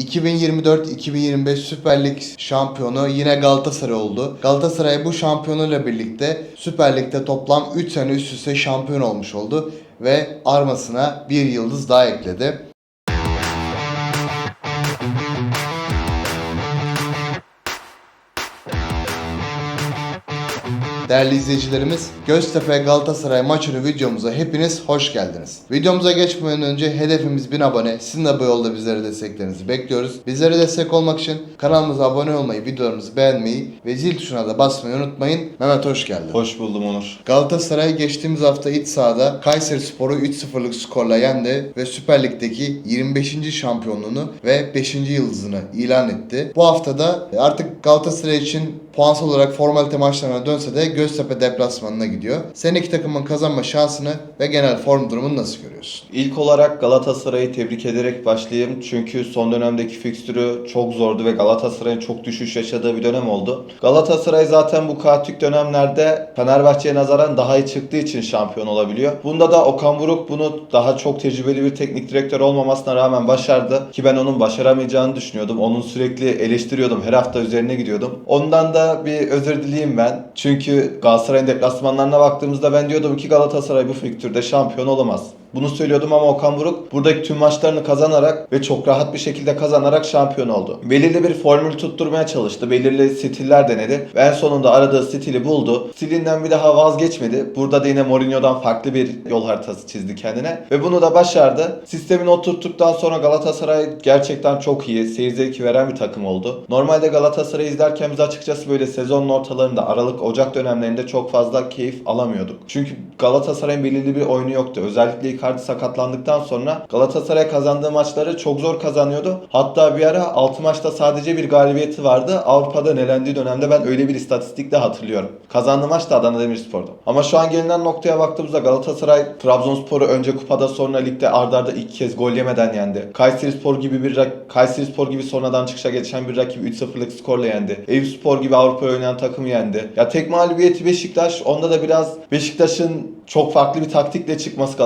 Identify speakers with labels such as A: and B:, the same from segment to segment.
A: 2024-2025 Süper Lig şampiyonu yine Galatasaray oldu. Galatasaray bu şampiyonuyla birlikte Süper Lig'de toplam 3 sene üst üste şampiyon olmuş oldu ve armasına bir yıldız daha ekledi. Değerli izleyicilerimiz, Göztepe Galatasaray maçını videomuza hepiniz hoş geldiniz. Videomuza geçmeden önce hedefimiz 1000 abone. Sizin de bu yolda bizlere desteklerinizi bekliyoruz. Bizlere destek olmak için kanalımıza abone olmayı, videolarımızı beğenmeyi ve zil tuşuna da basmayı unutmayın. Mehmet hoş geldin.
B: Hoş buldum Onur.
A: Galatasaray geçtiğimiz hafta iç sahada Kayseri Spor'u 3-0'lık skorla yendi ve Süper Lig'deki 25. şampiyonluğunu ve 5. yıldızını ilan etti. Bu haftada artık Galatasaray için puansal olarak formalite maçlarına dönse de Göztepe deplasmanına gidiyor. Sen iki takımın kazanma şansını ve genel form durumunu nasıl görüyorsun?
B: İlk olarak Galatasaray'ı tebrik ederek başlayayım. Çünkü son dönemdeki fikstürü çok zordu ve Galatasaray'ın çok düşüş yaşadığı bir dönem oldu. Galatasaray zaten bu kaotik dönemlerde Fenerbahçe'ye nazaran daha iyi çıktığı için şampiyon olabiliyor. Bunda da Okan Buruk bunu daha çok tecrübeli bir teknik direktör olmamasına rağmen başardı. Ki ben onun başaramayacağını düşünüyordum. Onun sürekli eleştiriyordum. Her hafta üzerine gidiyordum. Ondan da bir özür dileyeyim ben. Çünkü Galatasaray'ın deplasmanlarına baktığımızda ben diyordum ki Galatasaray bu fiktürde şampiyon olamaz. Bunu söylüyordum ama Okan Buruk buradaki tüm maçlarını kazanarak ve çok rahat bir şekilde kazanarak şampiyon oldu. Belirli bir formül tutturmaya çalıştı. Belirli stiller denedi. Ve en sonunda aradığı stili buldu. Stilinden bir daha vazgeçmedi. Burada da yine Mourinho'dan farklı bir yol haritası çizdi kendine. Ve bunu da başardı. Sistemini oturttuktan sonra Galatasaray gerçekten çok iyi. Seyir veren bir takım oldu. Normalde Galatasaray'ı izlerken biz açıkçası böyle sezonun ortalarında Aralık Ocak dönemlerinde çok fazla keyif alamıyorduk. Çünkü Galatasaray'ın belirli bir oyunu yoktu. Özellikle Icardi sakatlandıktan sonra Galatasaray kazandığı maçları çok zor kazanıyordu. Hatta bir ara 6 maçta sadece bir galibiyeti vardı. Avrupa'da nelendiği dönemde ben öyle bir istatistik de hatırlıyorum. Kazandığı maç da Adana Demirspor'du. Ama şu an gelinen noktaya baktığımızda Galatasaray Trabzonspor'u önce kupada sonra ligde ardarda arda ilk kez gol yemeden yendi. Kayserispor gibi bir Kayserispor gibi sonradan çıkışa geçen bir rakip 3-0'lık skorla yendi. Eyüpspor gibi Avrupa'ya oynayan takımı yendi. Ya tek mağlubiyeti Beşiktaş. Onda da biraz Beşiktaş'ın çok farklı bir taktikle çıkması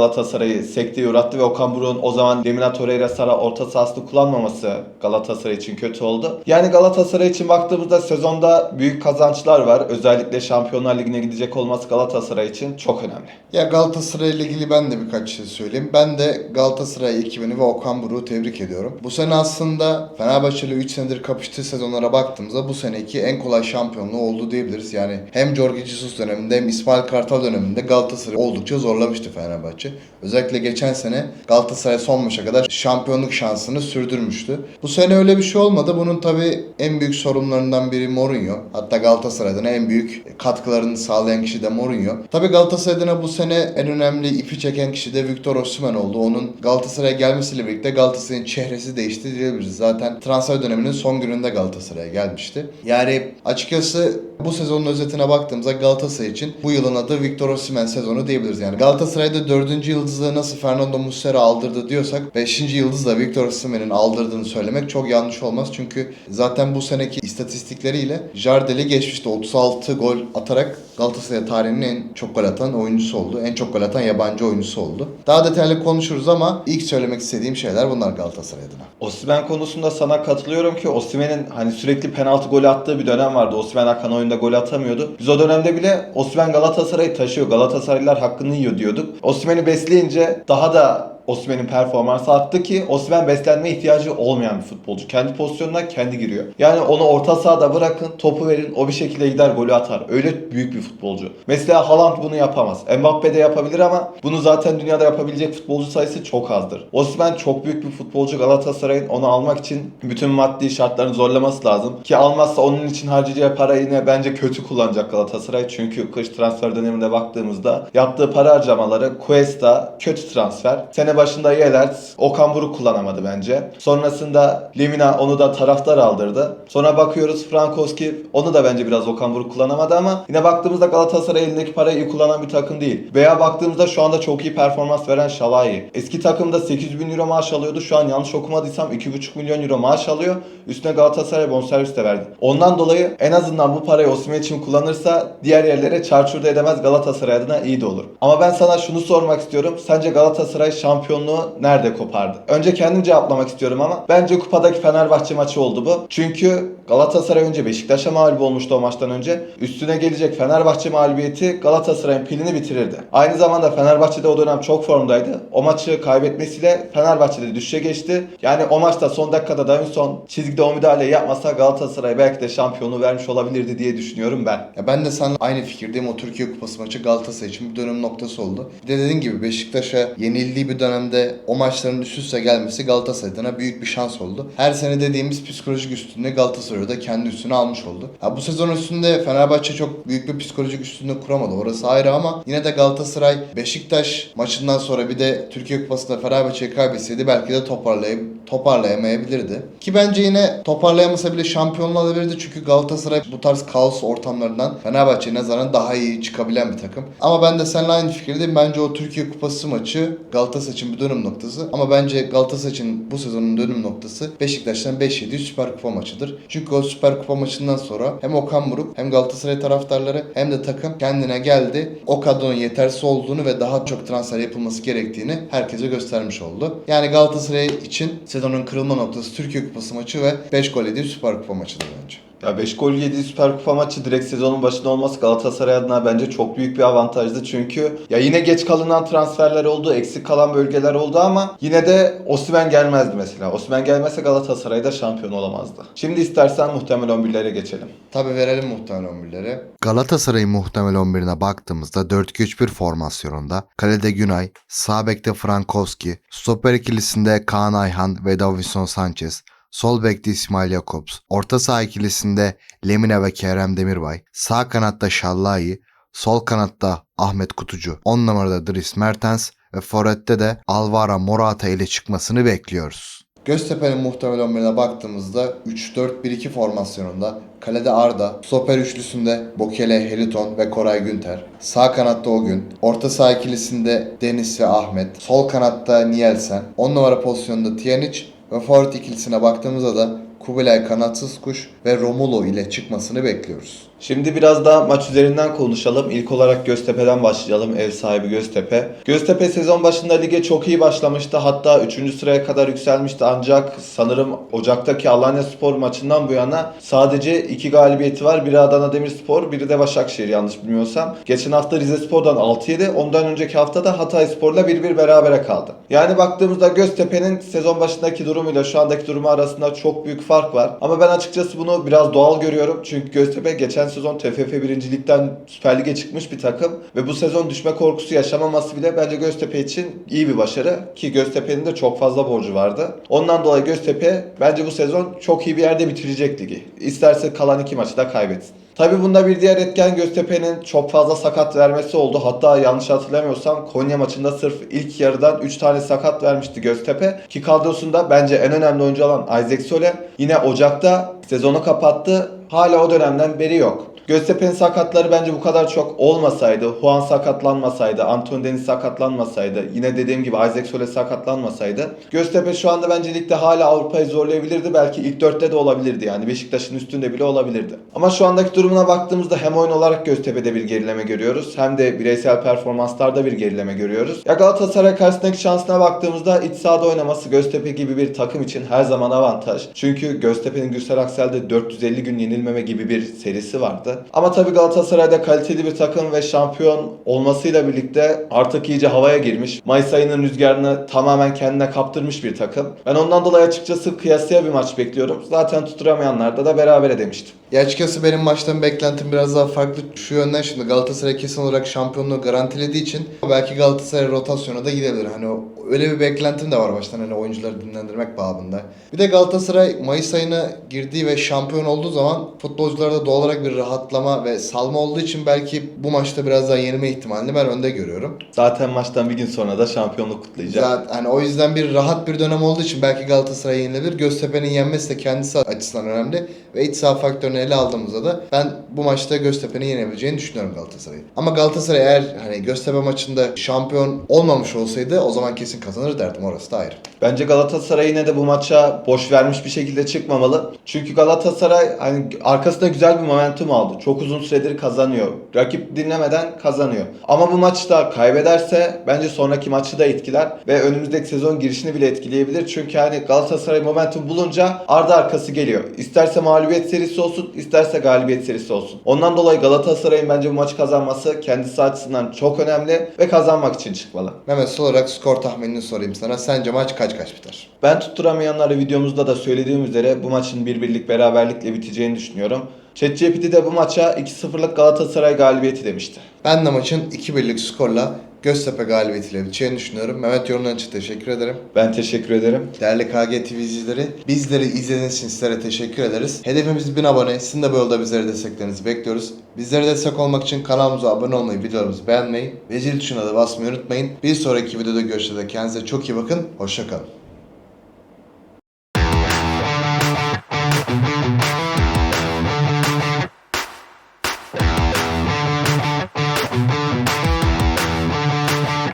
B: Galatasaray'ı sekteye uğrattı ve Okan Buruk'un o zaman Lemina Torreira Sara orta sahasını kullanmaması Galatasaray için kötü oldu. Yani Galatasaray için baktığımızda sezonda büyük kazançlar var. Özellikle Şampiyonlar Ligi'ne gidecek olması Galatasaray için çok önemli.
A: Ya Galatasaray ile ilgili ben de birkaç şey söyleyeyim. Ben de Galatasaray ekibini ve Okan Buruk'u tebrik ediyorum. Bu sene aslında Fenerbahçe ile 3 senedir kapıştığı sezonlara baktığımızda bu seneki en kolay şampiyonluğu oldu diyebiliriz. Yani hem Jorge Jesus döneminde hem İsmail Kartal döneminde Galatasaray oldukça zorlamıştı Fenerbahçe. Özellikle geçen sene Galatasaray son maça kadar şampiyonluk şansını sürdürmüştü. Bu sene öyle bir şey olmadı. Bunun tabii en büyük sorunlarından biri Mourinho. Hatta Galatasaray adına en büyük katkılarını sağlayan kişi de Mourinho. Tabii Galatasaray adına bu sene en önemli ipi çeken kişi de Victor Osimhen oldu. Onun Galatasaray'a gelmesiyle birlikte Galatasaray'ın çehresi değişti diyebiliriz. Zaten transfer döneminin son gününde Galatasaray'a gelmişti. Yani açıkçası bu sezonun özetine baktığımızda Galatasaray için bu yılın adı Victor Osimhen sezonu diyebiliriz. Yani Galatasaray'da 4. yıldızı nasıl Fernando Muslera aldırdı diyorsak 5. yıldız da Victor Osimhen'in aldırdığını söylemek çok yanlış olmaz. Çünkü zaten bu seneki istatistikleriyle Jardel'i geçmişti. 36 gol atarak Galatasaray tarihinin en çok gol atan oyuncusu oldu. En çok gol atan yabancı oyuncusu oldu. Daha detaylı konuşuruz ama ilk söylemek istediğim şeyler bunlar Galatasaray adına.
B: Osimhen konusunda sana katılıyorum ki Osimhen'in hani sürekli penaltı golü attığı bir dönem vardı. Osimhen Hakan oyunda gol atamıyordu. Biz o dönemde bile Osimhen Galatasaray'ı taşıyor. Galatasaraylılar hakkını yiyor diyorduk. Osimhen'i besleyince daha da Osimhen'in performansı arttı ki Osimhen beslenme ihtiyacı olmayan bir futbolcu. Kendi pozisyonuna kendi giriyor. Yani onu orta sahada bırakın, topu verin, o bir şekilde gider golü atar. Öyle büyük bir futbolcu. Mesela Haaland bunu yapamaz. Mbappe de yapabilir ama bunu zaten dünyada yapabilecek futbolcu sayısı çok azdır. Osimhen çok büyük bir futbolcu. Galatasaray'ın onu almak için bütün maddi şartlarını zorlaması lazım. Ki almazsa onun için harcayacağı parayı yine bence kötü kullanacak Galatasaray. Çünkü kış transfer döneminde baktığımızda yaptığı para harcamaları Cuesta kötü transfer. Sene başında Yelert, Okan Buruk kullanamadı bence. Sonrasında Lemina onu da taraftar aldırdı. Sonra bakıyoruz Frankowski onu da bence biraz Okan Buruk kullanamadı ama yine baktığımızda Galatasaray elindeki parayı iyi kullanan bir takım değil. Veya baktığımızda şu anda çok iyi performans veren Şalai. Eski takımda 800 bin euro maaş alıyordu. Şu an yanlış okumadıysam 2,5 milyon euro maaş alıyor. Üstüne Galatasaray bonservis de verdi. Ondan dolayı en azından bu parayı Osimhen için kullanırsa diğer yerlere çarçurda edemez Galatasaray adına iyi de olur. Ama ben sana şunu sormak istiyorum. Sence Galatasaray şampiyon şampiyonluğu nerede kopardı? Önce kendim cevaplamak istiyorum ama bence kupadaki Fenerbahçe maçı oldu bu. Çünkü Galatasaray önce Beşiktaş'a mağlup olmuştu o maçtan önce. Üstüne gelecek Fenerbahçe mağlubiyeti Galatasaray'ın pilini bitirirdi. Aynı zamanda Fenerbahçe'de o dönem çok formdaydı. O maçı kaybetmesiyle Fenerbahçe'de düşüşe geçti. Yani o maçta son dakikada Davinson çizgide o müdahaleyi yapmasa Galatasaray belki de şampiyonluğu vermiş olabilirdi diye düşünüyorum ben.
A: Ya ben de seninle aynı fikirdeyim. O Türkiye Kupası maçı Galatasaray için bir dönüm noktası oldu. Bir de dediğin gibi Beşiktaş'a yenildiği bir dönemde o maçların üst üste gelmesi Galatasaray büyük bir şans oldu. Her sene dediğimiz psikolojik üstünlüğü Galatasaray da kendi üstüne almış oldu. Ya bu sezon üstünde Fenerbahçe çok büyük bir psikolojik üstünlük kuramadı. Orası ayrı ama yine de Galatasaray Beşiktaş maçından sonra bir de Türkiye Kupası'nda Fenerbahçe'yi kaybetseydi belki de toparlayıp toparlayamayabilirdi. Ki bence yine toparlayamasa bile şampiyonluğu alabilirdi. Çünkü Galatasaray bu tarz kaos ortamlarından Fenerbahçe'ye nazaran daha iyi çıkabilen bir takım. Ama ben de seninle aynı fikirdeyim. Bence o Türkiye Kupası maçı Galatasaray için bir dönüm noktası. Ama bence Galatasaray için bu sezonun dönüm noktası Beşiktaş'tan 5-7 Süper Kupa maçıdır. Çünkü o Süper Kupa maçından sonra hem Okan Buruk hem Galatasaray taraftarları hem de takım kendine geldi. O kadronun yetersiz olduğunu ve daha çok transfer yapılması gerektiğini herkese göstermiş oldu. Yani Galatasaray için sezonun kırılma noktası Türkiye Kupası maçı ve 5 gol yediği Süper Kupa maçıdır bence.
B: Ya 5 gol yediği Süper Kupa maçı direkt sezonun başında olması Galatasaray adına bence çok büyük bir avantajdı. Çünkü ya yine geç kalınan transferler oldu, eksik kalan bölgeler oldu ama yine de Osimhen gelmezdi mesela. Osimhen gelmezse Galatasaray da şampiyon olamazdı. Şimdi istersen muhtemel 11'lere geçelim.
A: Tabi verelim muhtemel 11'leri.
C: Galatasaray'ın muhtemel 11'ine baktığımızda 4-2-3-1 formasyonunda kalede Günay, sağ bekte Frankowski, stoper ikilisinde Kaan Ayhan ve Davison Sanchez, sol bekte İsmail Jakobs, orta saha ikilisinde Lemine ve Kerem Demirbay, sağ kanatta Şallayi, sol kanatta Ahmet Kutucu, 10 numarada Dries Mertens ve forvette de Alvaro Morata ile çıkmasını bekliyoruz.
A: Göztepe'nin muhtemel 11'ine baktığımızda 3-4-1-2 formasyonunda kalede Arda, stoper üçlüsünde Bokele, Heliton ve Koray Günter, sağ kanatta Ogün, orta saha ikilisinde Deniz ve Ahmet, sol kanatta Nielsen, 10 numara pozisyonunda Tiyanic ve forvet ikilisine baktığımızda da Kubilay kanatsız kuş ve Romulo ile çıkmasını bekliyoruz.
B: Şimdi biraz da maç üzerinden konuşalım. İlk olarak Göztepe'den başlayalım. Ev sahibi Göztepe. Göztepe sezon başında lige çok iyi başlamıştı. Hatta 3. sıraya kadar yükselmişti. Ancak sanırım Ocak'taki Alanya Spor maçından bu yana sadece 2 galibiyeti var. Biri Adana Demirspor, biri de Başakşehir yanlış bilmiyorsam. Geçen hafta Rize Spor'dan 6 yedi. Ondan önceki hafta da Hatay Spor'la 1-1 berabere kaldı. Yani baktığımızda Göztepe'nin sezon başındaki durumuyla şu andaki durumu arasında çok büyük fark var. Ama ben açıkçası bunu biraz doğal görüyorum. Çünkü Göztepe geçen sezon TFF birincilikten Süper Lig'e çıkmış bir takım ve bu sezon düşme korkusu yaşamaması bile bence Göztepe için iyi bir başarı ki Göztepe'nin de çok fazla borcu vardı. Ondan dolayı Göztepe bence bu sezon çok iyi bir yerde bitirecek ligi. İsterse kalan iki maçı da kaybetsin. Tabi bunda bir diğer etken Göztepe'nin çok fazla sakat vermesi oldu. Hatta yanlış hatırlamıyorsam Konya maçında sırf ilk yarıdan 3 tane sakat vermişti Göztepe. Ki kadrosunda bence en önemli oyuncu olan Isaac Sole yine Ocak'ta sezonu kapattı. Hala o dönemden beri yok. Göztepe'nin sakatları bence bu kadar çok olmasaydı, Juan sakatlanmasaydı, Anton Deniz sakatlanmasaydı, yine dediğim gibi Isaac Sole sakatlanmasaydı, Göztepe şu anda bence ligde hala Avrupa'yı zorlayabilirdi. Belki ilk dörtte de olabilirdi yani Beşiktaş'ın üstünde bile olabilirdi. Ama şu andaki durumuna baktığımızda hem oyun olarak Göztepe'de bir gerileme görüyoruz, hem de bireysel performanslarda bir gerileme görüyoruz. Ya Galatasaray karşısındaki şansına baktığımızda iç sahada oynaması Göztepe gibi bir takım için her zaman avantaj. Çünkü Göztepe'nin Gürsel Aksel'de 450 gün yenilmeme gibi bir serisi vardı. Ama tabii Galatasaray'da kaliteli bir takım ve şampiyon olmasıyla birlikte artık iyice havaya girmiş. Mayıs ayının rüzgarını tamamen kendine kaptırmış bir takım. Ben ondan dolayı açıkçası kıyasıya bir maç bekliyorum. Zaten tutturamayanlarda da berabere demiştim.
A: Ya açıkçası benim maçtan beklentim biraz daha farklı şu yönden şimdi Galatasaray kesin olarak şampiyonluğu garantilediği için belki Galatasaray rotasyona da gidebilir. Hani öyle bir beklentim de var baştan hani oyuncuları dinlendirmek babında. Bir de Galatasaray Mayıs ayına girdiği ve şampiyon olduğu zaman futbolcularda doğal olarak bir rahatlama ve salma olduğu için belki bu maçta biraz daha yenilme ihtimalini ben önde görüyorum.
B: Zaten maçtan bir gün sonra da şampiyonluk kutlayacak.
A: Zaten hani o yüzden bir rahat bir dönem olduğu için belki Galatasaray yenilebilir. Göztepe'nin yenmesi de kendisi açısından önemli. Ve iç saha faktörünü ele aldığımızda da ben bu maçta Göztepe'nin yenebileceğini düşünüyorum Galatasaray'ı. Ama Galatasaray eğer hani Göztepe maçında şampiyon olmamış olsaydı o zaman kesin kazanır derdim orası da ayrı.
B: Bence Galatasaray yine de bu maça boş vermiş bir şekilde çıkmamalı. Çünkü Galatasaray hani arkasında güzel bir momentum aldı. Aldı. Çok uzun süredir kazanıyor. Rakip dinlemeden kazanıyor. Ama bu maçta kaybederse bence sonraki maçı da etkiler ve önümüzdeki sezon girişini bile etkileyebilir. Çünkü hani Galatasaray momentum bulunca ardı arkası geliyor. İsterse mağlubiyet serisi olsun, isterse galibiyet serisi olsun. Ondan dolayı Galatasaray'ın bence bu maçı kazanması kendisi açısından çok önemli ve kazanmak için çıkmalı.
A: Mehmet son olarak skor tahminini sorayım sana. Sence maç kaç kaç biter?
B: Ben tutturamayanlara videomuzda da söylediğim üzere bu maçın bir birlik beraberlikle biteceğini düşünüyorum. ChatGPT de bu maça 2-0'lık Galatasaray galibiyeti demişti.
A: Ben de maçın 2-1'lik skorla Göztepe galibiyetiyle biteceğini düşünüyorum. Mehmet yorumların için teşekkür ederim.
B: Ben teşekkür ederim.
A: Değerli KG TV izleyicileri, bizleri izlediğiniz için sizlere teşekkür ederiz. Hedefimiz 1000 abone. Sizin de bu yolda bizlere desteklerinizi bekliyoruz. Bizlere destek olmak için kanalımıza abone olmayı, videolarımızı beğenmeyi ve zil tuşuna da basmayı unutmayın. Bir sonraki videoda görüşürüz. Kendinize çok iyi bakın. Hoşçakalın.